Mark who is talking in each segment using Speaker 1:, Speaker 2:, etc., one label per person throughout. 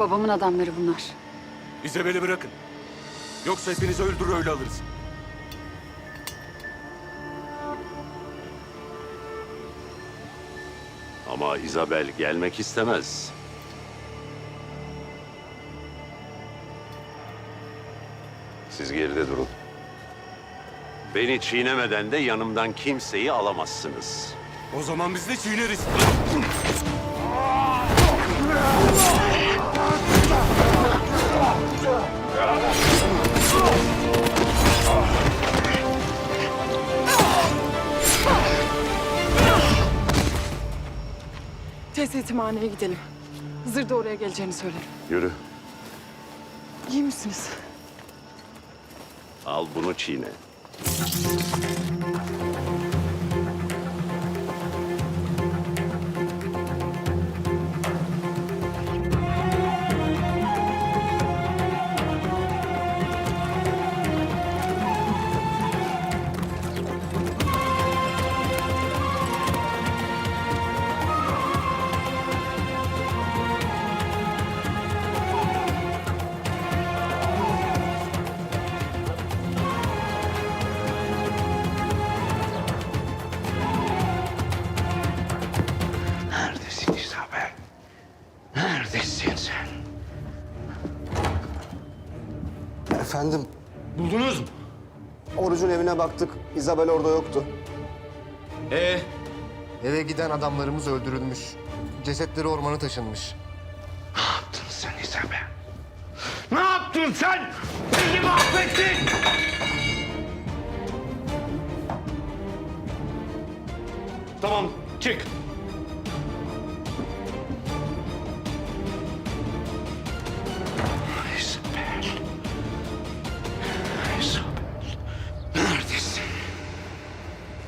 Speaker 1: Babamın adamları bunlar.
Speaker 2: İzabel'i bırakın. Yoksa hepinizi öldürür öyle alırız.
Speaker 3: Ama Isabel gelmek istemez. Siz geride durun. Beni çiğnemeden de yanımdan kimseyi alamazsınız.
Speaker 2: O zaman biz de çiğneriz.
Speaker 4: Tez yetimhaneye gidelim. Hızır da oraya geleceğini söylerim.
Speaker 3: Yürü.
Speaker 4: İyi misiniz?
Speaker 3: Al bunu çiğne.
Speaker 5: Neredesin sen?
Speaker 6: Efendim,
Speaker 2: Buldunuz mu?
Speaker 6: Oruç'un evine baktık. Isabel orada yoktu.
Speaker 2: Ee,
Speaker 7: Eve giden adamlarımız öldürülmüş. Cesetleri ormana taşınmış.
Speaker 5: Ne yaptın sen İsabel? Ne yaptın sen? Bizi mahvettin!
Speaker 2: tamam çık.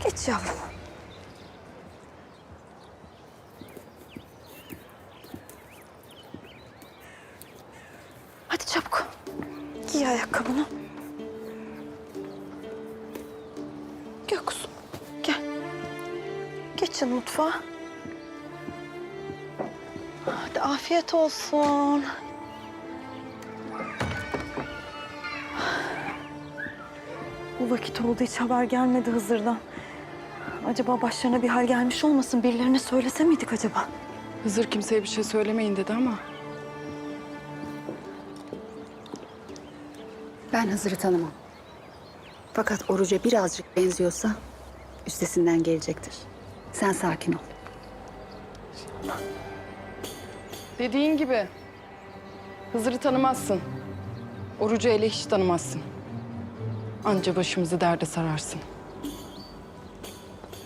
Speaker 8: Geç yavrum. Hadi çabuk. Giy ayakkabını. Gel kuzum. Gel. Geçin mutfağa. Hadi afiyet olsun. Bu vakit oldu hiç haber gelmedi Hızır'dan. Acaba başlarına bir hal gelmiş olmasın? Birilerine söylese miydik acaba?
Speaker 4: Hızır kimseye bir şey söylemeyin dedi ama
Speaker 1: Ben Hızır'ı tanımam. Fakat Oruç'a birazcık benziyorsa üstesinden gelecektir. Sen sakin ol.
Speaker 4: dediğin gibi Hızır'ı tanımazsın. Orucu ele hiç tanımazsın. Anca başımızı derde sararsın.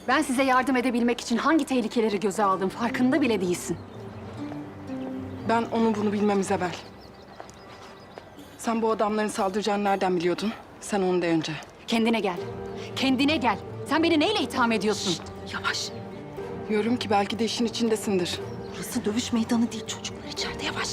Speaker 1: Ben size yardım edebilmek için hangi tehlikeleri göze aldım farkında bile değilsin.
Speaker 4: Ben onu bunu bilmem İzabel. Sen bu adamların saldıracağını nereden biliyordun? Sen onu de önce.
Speaker 1: Kendine gel. Kendine gel. Sen beni neyle itham ediyorsun?
Speaker 8: Yavaş.
Speaker 4: Diyorum ki belki de işin içindesindir.
Speaker 8: Burası dövüş meydanı değil. Çocuklar içeride yavaş.